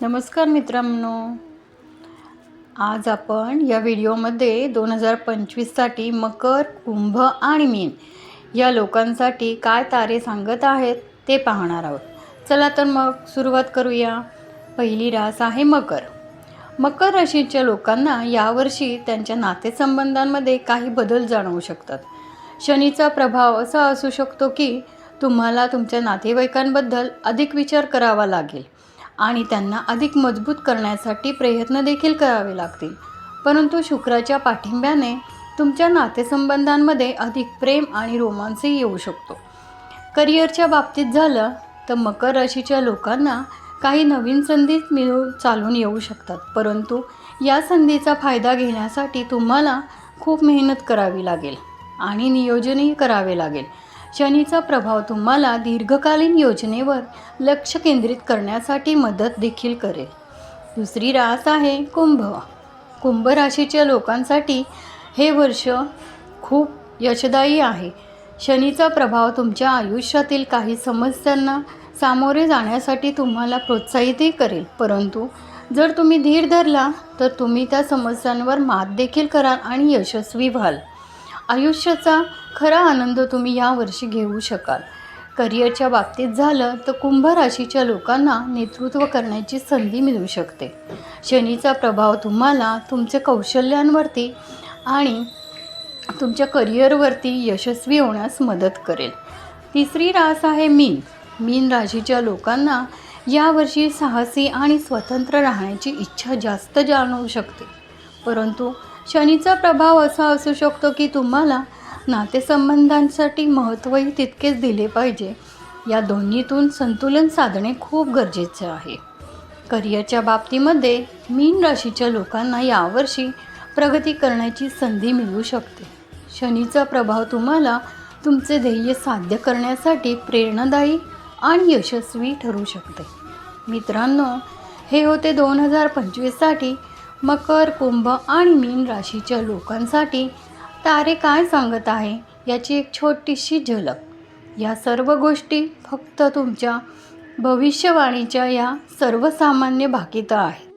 नमस्कार मित्रांनो. आज आपण या व्हिडिओमध्ये दोन हजार पंचवीससाठी मकर कुंभ आणि मीन या लोकांसाठी काय तारे सांगत आहेत ते पाहणार आहोत. चला तर मग सुरुवात करूया. पहिली रास आहे मकर. मकर राशीच्या लोकांना यावर्षी त्यांच्या नातेसंबंधांमध्ये काही बदल जाणवू शकतात. शनीचा प्रभाव असा असू शकतो की तुम्हाला तुमच्या नातेवाईकांबद्दल अधिक विचार करावा लागेल. आणि त्यांना अधिक मजबूत करण्यासाठी प्रयत्न देखील करावे लागतील. परंतु शुक्राच्या पाठिंब्याने तुमच्या नातेसंबंधांमध्ये अधिक प्रेम आणि रोमांसही येऊ शकतो. करिअरच्या बाबतीत झालं तर मकर राशीच्या लोकांना काही नवीन संधी मिळून चालून येऊ शकतात. परंतु या संधीचा फायदा घेण्यासाठी तुम्हाला खूप मेहनत करावी लागेल आणि नियोजनही करावे लागेल. शनीचा प्रभाव तुम्हाला दीर्घकालीन योजनेवर लक्ष केंद्रित करण्यासाठी मदत देखील करेल. दुसरी रास आहे कुंभ. कुंभ राशीच्या लोकांसाठी हे वर्ष खूप यशदायी आहे. शनीचा प्रभाव तुमच्या आयुष्यातील काही समस्यांना सामोरे जाण्यासाठी तुम्हाला प्रोत्साहितही करेल. परंतु जर तुम्ही धीर धरला तर तुम्ही त्या समस्यांवर मात देखील कराल आणि यशस्वी व्हाल. आयुष्याचा खरा आनंद तुम्ही यावर्षी घेऊ शकाल. करिअरच्या बाबतीत झालं तर कुंभ राशीच्या लोकांना नेतृत्व करण्याची संधी मिळू शकते. शनीचा प्रभाव तुम्हाला तुमच्या कौशल्यांवरती आणि तुमच्या करिअरवरती यशस्वी होण्यास मदत करेल. तिसरी रास आहे मीन. मीन राशीच्या लोकांना यावर्षी साहसी आणि स्वतंत्र राहण्याची इच्छा जास्त जाणवू शकते. परंतु शनीचा प्रभाव असा असू शकतो की तुम्हाला नातेसंबंधांसाठी महत्त्वही तितकेच दिले पाहिजे. या दोन्हीतून संतुलन साधणे खूप गरजेचे आहे. करिअरच्या बाबतीमध्ये मीन राशीच्या लोकांना यावर्षी प्रगती करण्याची संधी मिळू शकते. शनीचा प्रभाव तुम्हाला तुमचे ध्येय साध्य करण्यासाठी प्रेरणादायी आणि यशस्वी ठरू शकते. मित्रांनो हे होते दोन हजार पंचवीससाठी मकर कुंभ आणि मीन राशीच्या लोकांसाठी तारे काय सांगत आहे याची एक छोटीशी झलक. या सर्व गोष्टी फक्त तुमच्या भविष्यवाणीच्या या सर्वसामान्य भाकीत आहेत.